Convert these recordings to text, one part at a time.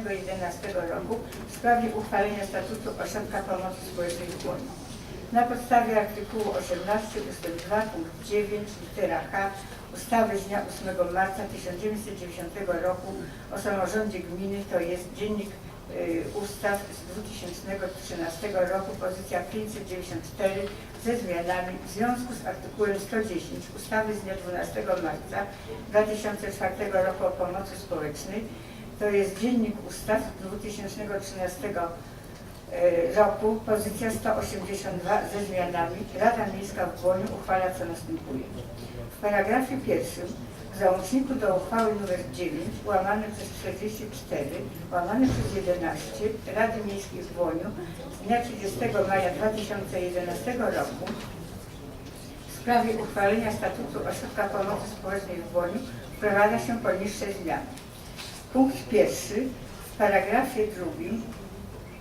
2011 roku w sprawie uchwalenia statutu Ośrodka Pomocy Społecznej w Błoniu. Na podstawie artykułu 18 ust. 2 punkt 9 litera H ustawy z dnia 8 marca 1990 roku o samorządzie gminy, to jest Dziennik y, Ustaw z 2013 roku, pozycja 594 ze zmianami w związku z artykułem 110 ustawy z dnia 12 marca 2004 roku o pomocy społecznej, to jest Dziennik Ustaw z 2013 e, roku, pozycja 182 ze zmianami. Rada Miejska w Błoniu uchwala co następuje. W paragrafie pierwszym w załączniku do uchwały nr 9 łamane przez 44 łamane przez 11 Rady Miejskiej w Błoniu z dnia 30 maja 2011 roku w sprawie uchwalenia statutu Ośrodka Pomocy Społecznej w Błoniu wprowadza się poniższe zmiany. Punkt pierwszy w paragrafie drugim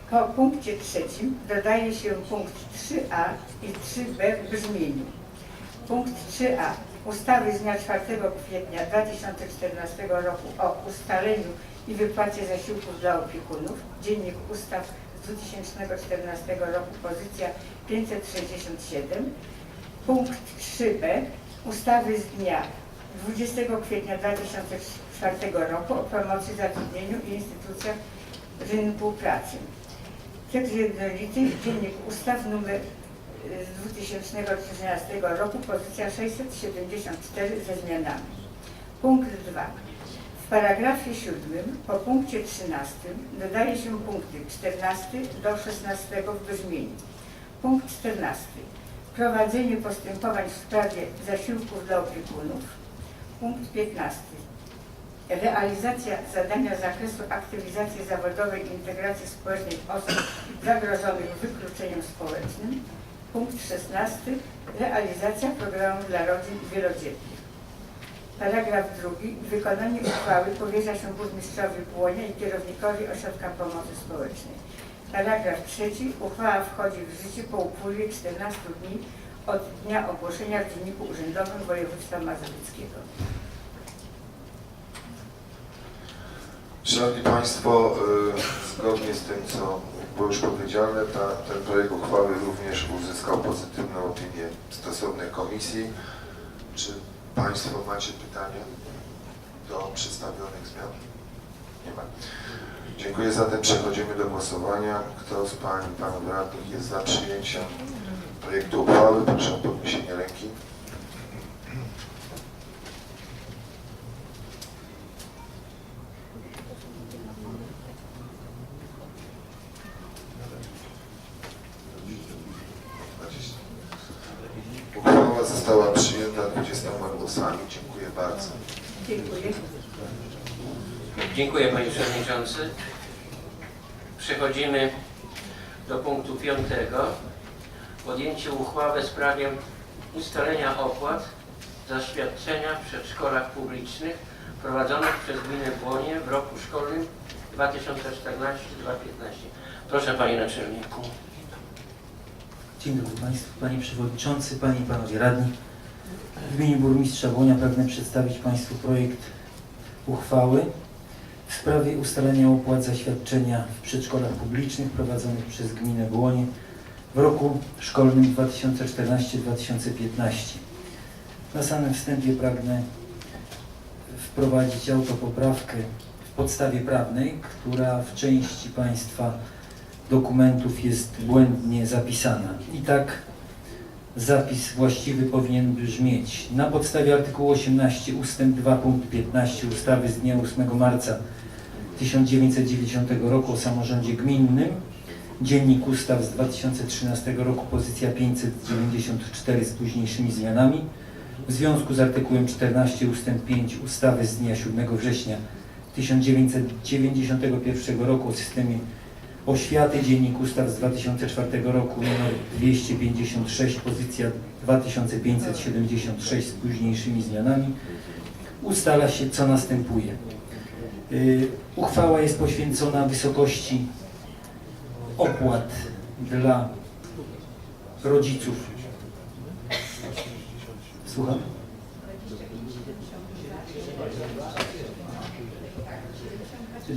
po punkcie trzecim dodaje się punkt 3a i 3b w brzmieniu. Punkt 3a ustawy z dnia 4 kwietnia 2014 roku o ustaleniu i wypłacie zasiłków dla opiekunów, Dziennik Ustaw z 2014 roku, pozycja 567. Punkt 3b ustawy z dnia 20 kwietnia 2004 roku o promocji zatrudnieniu i instytucjach rynku pracy. Tekst jednolity, Dziennik Ustaw numer y, z 2013 roku, pozycja 674 ze zmianami. Punkt 2. W paragrafie 7 po punkcie 13 dodaje się punkty 14 do 16 w brzmieniu. Punkt 14. Prowadzenie postępowań w sprawie zasiłków dla opiekunów. Punkt 15. Realizacja zadania z zakresu aktywizacji zawodowej i integracji społecznej osób zagrożonych wykluczeniem społecznym. Punkt 16. Realizacja programu dla rodzin wielodzietnych. Paragraf drugi. Wykonanie uchwały powierza się burmistrzowi Błonia i kierownikowi Ośrodka Pomocy Społecznej. Paragraf trzeci. Uchwała wchodzi w życie po upływie 14 dni od dnia ogłoszenia w Dzienniku Urzędowym Województwa Mazowieckiego. Szanowni Państwo, y, zgodnie z tym, co było już powiedziane, ta, ten projekt uchwały również uzyskał pozytywną opinię stosownej komisji. Czy Państwo macie pytania do przedstawionych zmian? Nie ma. Dziękuję. Zatem przechodzimy do głosowania. Kto z Pań i Panów Radnych jest za przyjęciem projektu uchwały? Proszę o podniesienie ręki. Uchwała została przyjęta 20 głosami. Dziękuję bardzo. Dziękuję. Dziękuję Przechodzimy do punktu piątego. Podjęcie uchwały w sprawie ustalenia opłat za świadczenia w przedszkolach publicznych prowadzonych przez gminę Błonie w roku szkolnym 2014-2015. Proszę Panie Naczelniku. Dzień dobry Państwu, Panie Przewodniczący, Panie i Panowie Radni. W imieniu Burmistrza Błonia pragnę przedstawić Państwu projekt uchwały w sprawie ustalenia opłat za świadczenia w przedszkolach publicznych prowadzonych przez gminę Błonie w roku szkolnym 2014-2015. Na samym wstępie pragnę wprowadzić autopoprawkę w podstawie prawnej, która w części Państwa dokumentów jest błędnie zapisana. I tak zapis właściwy powinien brzmieć. Na podstawie artykułu 18 ust. 2 punkt 15 ustawy z dnia 8 marca 1990 roku o samorządzie gminnym, Dziennik Ustaw z 2013 roku, pozycja 594 z późniejszymi zmianami, w związku z artykułem 14 ust. 5 ustawy z dnia 7 września 1991 roku o systemie Oświaty, Dziennik Ustaw z 2004 roku nr 256, pozycja 2576 z późniejszymi zmianami, ustala się co następuje. Y, Uchwała jest poświęcona wysokości opłat dla rodziców. Słucham?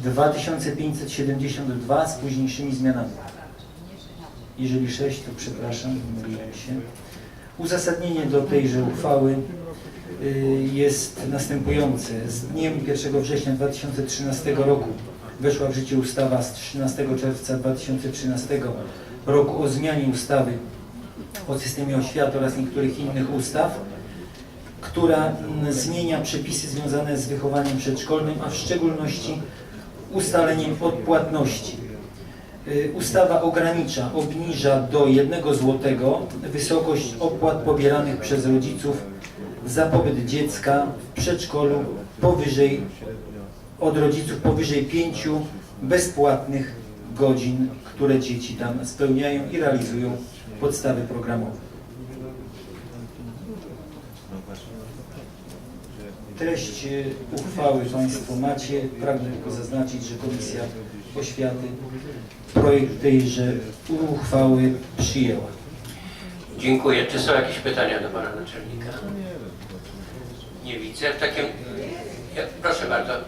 2572 z późniejszymi zmianami. Jeżeli 6, to przepraszam, myliłem się. Uzasadnienie do tejże uchwały y, jest następujące. Z dniem 1 września 2013 roku weszła w życie ustawa z 13 czerwca 2013 roku o zmianie ustawy o systemie oświaty oraz niektórych innych ustaw, która zmienia przepisy związane z wychowaniem przedszkolnym, a w szczególności ustaleniem odpłatności. Y, Ustawa ogranicza, obniża do 1 zł wysokość opłat pobieranych przez rodziców za pobyt dziecka w przedszkolu powyżej, od rodziców powyżej 5 bezpłatnych godzin, które dzieci tam spełniają i realizują podstawy programowe. Treść y, uchwały Państwo macie. Pragnę tylko zaznaczyć, że Komisja Oświaty projekt tejże uchwały przyjęła. Dziękuję. Czy są jakieś pytania do Pana Naczelnika? Nie widzę. W takim... Ja, proszę bardzo. Ja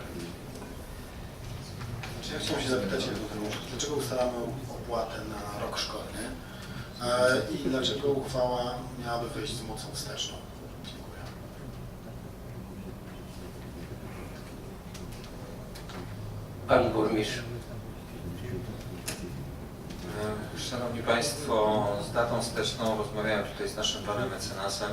chciałem się zapytać, dlaczego ustalamy opłatę na rok szkolny e, i dlaczego uchwała miałaby wejść z mocą wsteczną? Pan Burmistrz. E, Szanowni Państwo, z datą wsteczną rozmawiałem tutaj z naszym panem mecenasem.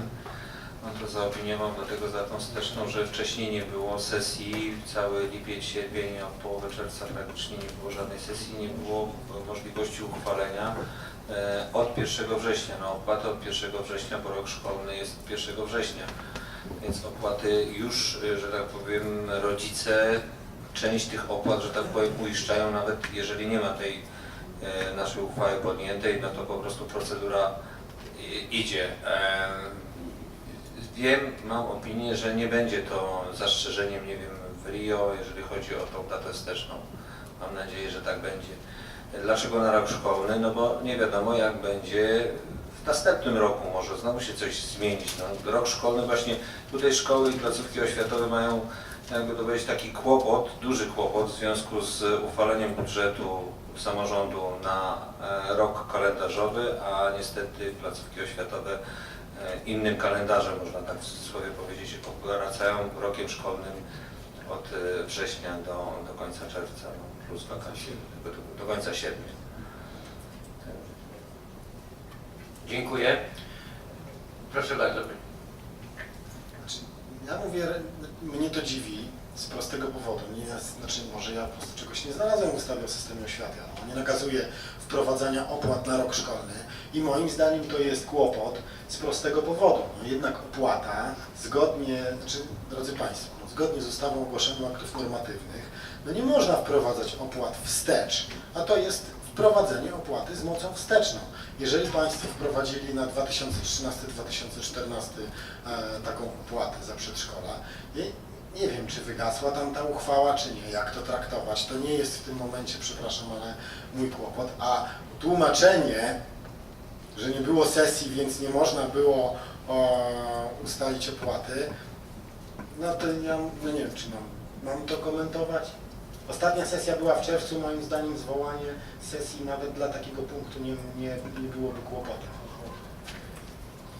On to zaopiniował dlatego z datą wsteczną, że wcześniej nie było sesji, cały lipiec, sierpień, od połowy czerwca praktycznie nie było żadnej sesji, nie było możliwości uchwalenia e, od 1 września. No opłata od 1 września, bo rok szkolny jest od 1 września. Więc opłaty już, e, że tak powiem, rodzice część tych opłat, że tak powiem, uiszczają, nawet jeżeli nie ma tej e, naszej uchwały podjętej, no to po prostu procedura i- idzie. E, Wiem, mam opinię, że nie będzie to zastrzeżeniem, nie wiem, w Rio, jeżeli chodzi o tą datę wsteczną. Mam nadzieję, że tak będzie. Dlaczego na rok szkolny? No bo nie wiadomo jak będzie w następnym roku może znowu się coś zmienić. No, rok szkolny właśnie tutaj szkoły i placówki oświatowe mają jakby to powiedzieć taki kłopot, duży kłopot w związku z uchwaleniem budżetu samorządu na e, rok kalendarzowy, a niestety placówki oświatowe e, innym kalendarzem, można tak w cudzysłowie powiedzieć, obracają rokiem szkolnym od e, września do, do końca czerwca, no, plus wakacje, do, do końca sierpnia. Dziękuję. Proszę bardzo. Ja mówię, mnie to dziwi z prostego powodu. Nie, znaczy, może ja po prostu czegoś nie znalazłem w ustawie o systemie oświaty. Ona nie nakazuje wprowadzania opłat na rok szkolny i moim zdaniem to jest kłopot z prostego powodu. No, jednak opłata zgodnie, znaczy, drodzy Państwo, no, zgodnie z ustawą o ogłoszeniu aktów normatywnych, no nie można wprowadzać opłat wstecz, a to jest wprowadzenie opłaty z mocą wsteczną. Jeżeli Państwo wprowadzili na 2013-2014 e, taką opłatę za przedszkola, nie, wiem, czy wygasła tam ta uchwała, czy nie, jak to traktować. To nie jest w tym momencie, przepraszam, ale mój kłopot. A tłumaczenie, że nie było sesji, więc nie można było o, ustalić opłaty, no to ja no nie wiem, czy mam, mam to komentować. Ostatnia sesja była w czerwcu, moim zdaniem zwołanie sesji nawet dla takiego punktu nie, nie, nie byłoby kłopotem.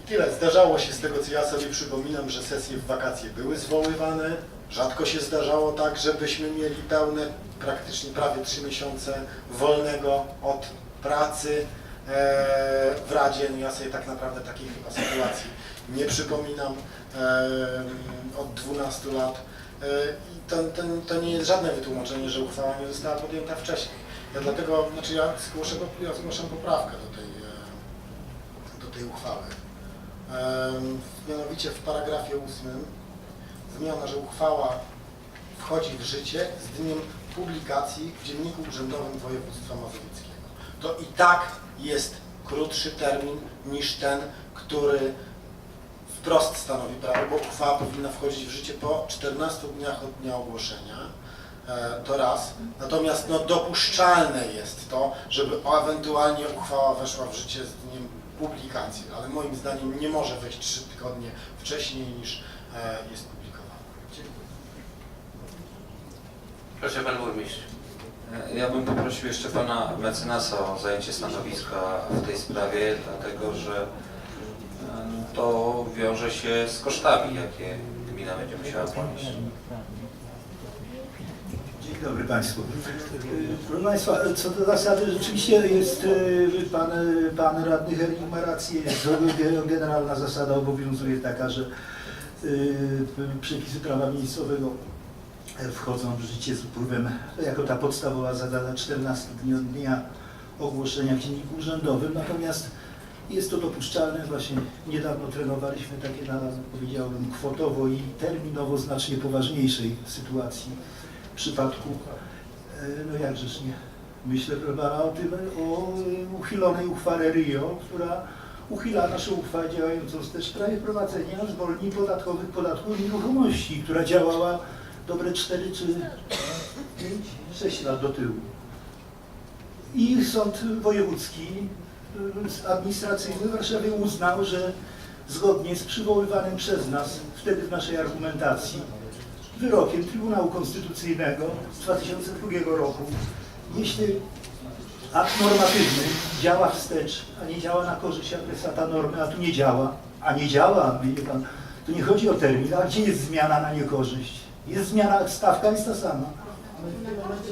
Tyle. Zdarzało się z tego, co ja sobie przypominam, że sesje w wakacje były zwoływane. Rzadko się zdarzało tak, żebyśmy mieli pełne, praktycznie prawie trzy miesiące wolnego od pracy e, w Radzie. No ja sobie tak naprawdę takiej chyba sytuacji nie przypominam e, od 12 lat. E, to, to, to nie jest żadne wytłumaczenie, że uchwała nie została podjęta wcześniej. Ja dlatego, znaczy ja zgłoszę, ja zgłaszam poprawkę do tej, e, do tej uchwały. Mianowicie w paragrafie ósmym zmiana, że uchwała wchodzi w życie z dniem publikacji w Dzienniku Urzędowym Województwa Mazowieckiego. To i tak jest krótszy termin niż ten, który wprost stanowi prawo, bo uchwała powinna wchodzić w życie po 14 dniach od dnia ogłoszenia. E, To raz. Natomiast no, dopuszczalne jest to, żeby ewentualnie uchwała weszła w życie z dniem publikacji, ale moim zdaniem nie może wejść trzy tygodnie wcześniej niż e, jest publikowana. Dziękuję. Proszę pan burmistrz. Ja bym poprosił jeszcze pana mecenasa o zajęcie stanowiska w tej sprawie, dlatego że to wiąże się z kosztami, jakie gmina będzie musiała ponieść. Dzień dobry Państwu. Proszę Państwa, co do zasady rzeczywiście jest, y, pan, pan radny Hernik ma rację, generalna zasada obowiązuje taka, że y, przepisy prawa miejscowego wchodzą w życie z upływem, jako ta podstawowa zasada 14 dni od dnia ogłoszenia w Dzienniku Urzędowym, natomiast jest to dopuszczalne, właśnie niedawno trenowaliśmy takie na, powiedziałbym, kwotowo i terminowo znacznie poważniejszej sytuacji w przypadku, e, no jakżeż nie, myślę pana o tym, o e, uchylonej uchwale RIO, która uchyla naszą uchwałę działającą też w sprawie wprowadzenia zwolnień podatkowych podatku od nieruchomości, która działała dobre 4 czy 5, 6 lat do tyłu. I sąd wojewódzki administracyjny w Warszawie uznał, że zgodnie z przywoływanym przez nas wtedy w naszej argumentacji wyrokiem Trybunału Konstytucyjnego z 2002 roku, jeśli akt normatywny działa wstecz, a nie działa na korzyść adresata normy, a tu nie działa, a nie działa, wie pan, tu nie chodzi o termin, a gdzie jest zmiana na niekorzyść? Jest zmiana, stawka jest ta sama.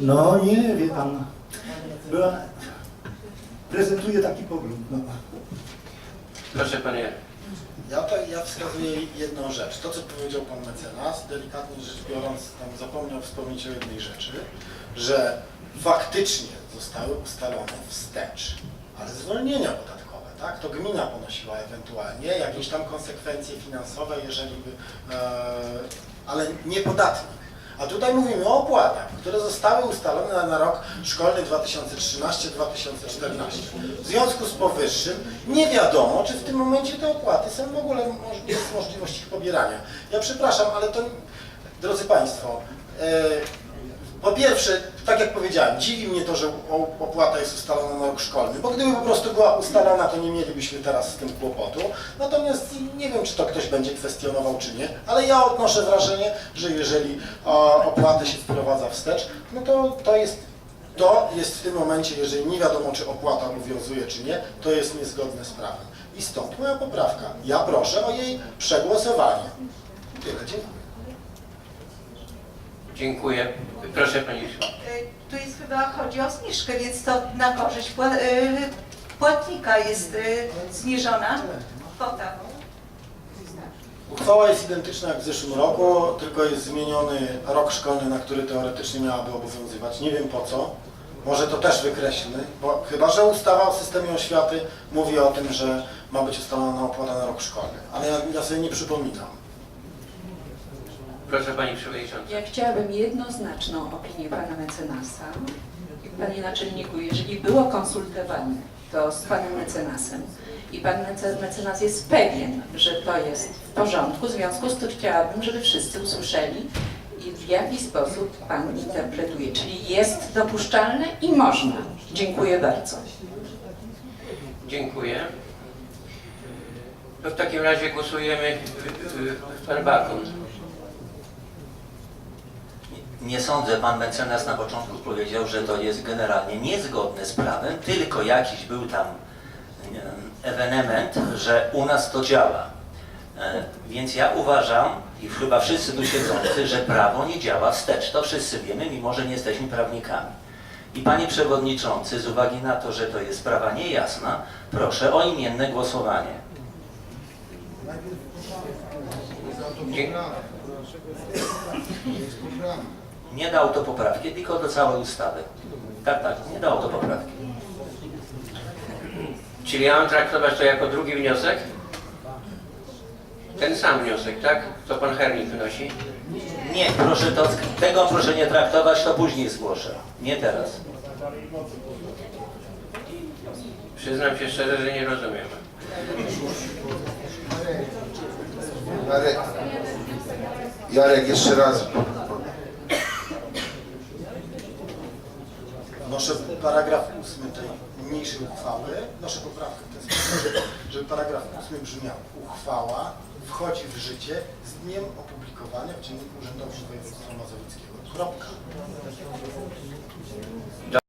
No nie, wie pan, była, prezentuje taki pogląd. No. Proszę panie. Ja, to, ja wskazuję jedną rzecz. To, co powiedział pan mecenas, delikatnie rzecz biorąc, tam zapomniał wspomnieć o jednej rzeczy, że faktycznie zostały ustalone wstecz, ale zwolnienia podatkowe, tak? To gmina ponosiła ewentualnie jakieś tam konsekwencje finansowe, jeżeli by, e, ale nie podatnik. A tutaj mówimy o opłatach, które zostały ustalone na, rok szkolny 2013-2014. W związku z powyższym nie wiadomo, czy w tym momencie te opłaty są w ogóle, jest możliwość ich pobierania. Ja przepraszam, ale to, drodzy Państwo, e, po pierwsze, tak jak powiedziałem, dziwi mnie to, że opłata jest ustalona na rok szkolny, bo gdyby po prostu była ustalona, to nie mielibyśmy teraz z tym kłopotu. Natomiast nie wiem, czy to ktoś będzie kwestionował, czy nie, ale ja odnoszę wrażenie, że jeżeli opłatę się wprowadza wstecz, no to to jest, to jest w tym momencie, jeżeli nie wiadomo, czy opłata obowiązuje, czy nie, to jest niezgodne z prawem. I stąd moja poprawka. Ja proszę o jej przegłosowanie. Tyle, dziękuję. Dziękuję. Proszę pani. Y, Tu jest chyba chodzi o zniżkę, więc to na korzyść y, płatnika jest y, zniżona kwota. Uchwała jest identyczna jak w zeszłym roku, tylko jest zmieniony rok szkolny, na który teoretycznie miałaby obowiązywać. Nie wiem po co. Może to też wykreślmy, bo chyba, że ustawa o systemie oświaty mówi o tym, że ma być ustalona opłata na rok szkolny. Ale ja, ja sobie nie przypominam. Proszę pani przewodnicząca. Ja chciałabym jednoznaczną opinię pana mecenasa. Panie naczelniku, jeżeli było konsultowane to z panem mecenasem i pan mece- mecenas jest pewien, że to jest w porządku, w związku z tym chciałabym, żeby wszyscy usłyszeli i w jaki sposób pan interpretuje, czyli jest dopuszczalne i można. Dziękuję bardzo. Dziękuję. To w takim razie głosujemy y, y, pan Bakun. Nie sądzę, pan mecenas na początku powiedział, że to jest generalnie niezgodne z prawem, tylko jakiś był tam ewenement, że u nas to działa. E, Więc ja uważam, i chyba wszyscy tu siedzący, że prawo nie działa wstecz. To wszyscy wiemy, mimo że nie jesteśmy prawnikami. I panie przewodniczący, z uwagi na to, że to jest sprawa niejasna, proszę o imienne głosowanie. Dzie- Nie do autopoprawki, tylko do całej ustawy. Tak, tak, nie do autopoprawki. Czyli ja mam traktować to jako drugi wniosek? Ten sam wniosek, tak? Co pan Hernik wnosi? Nie, proszę to, tego proszę nie traktować, to później zgłoszę. Nie teraz. Przyznam się szczerze, że nie rozumiem. Jarek, Jarek jeszcze raz. paragraf 8 tej mniejszej uchwały, noszę poprawkę w ten sposób, żeby paragraf 8 brzmiał uchwała wchodzi w życie z dniem opublikowania w Dzienniku Urzędowym Województwa Mazowieckiego. Kropka.